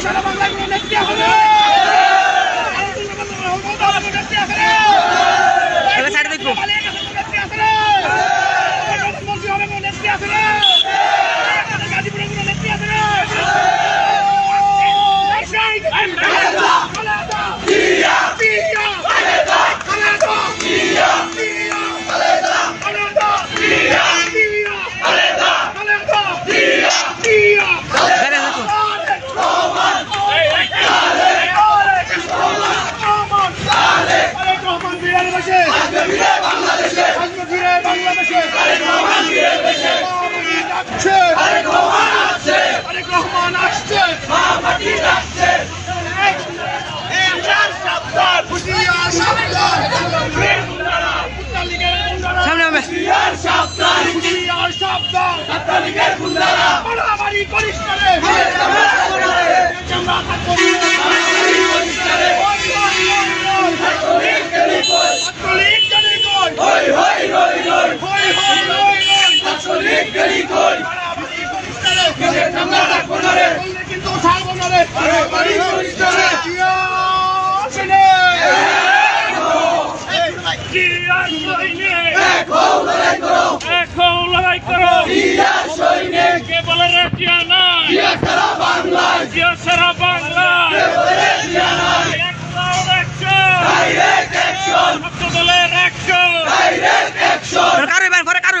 সারা বাংলায় কোনো নেত্রী হবে। ইয়ার সৈনিক। কে বলে রে টিয়া নাই ইয়া সারা বাংলা ইয়া সারা বাংলা কে বলে টিয়া নাই? Direct action direct action direct action কারে বাইন করে কারে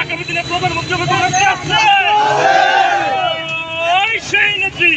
আগামী দিনে প্রধান মুখ্যমন্ত্রী আছে সেই নেত্রী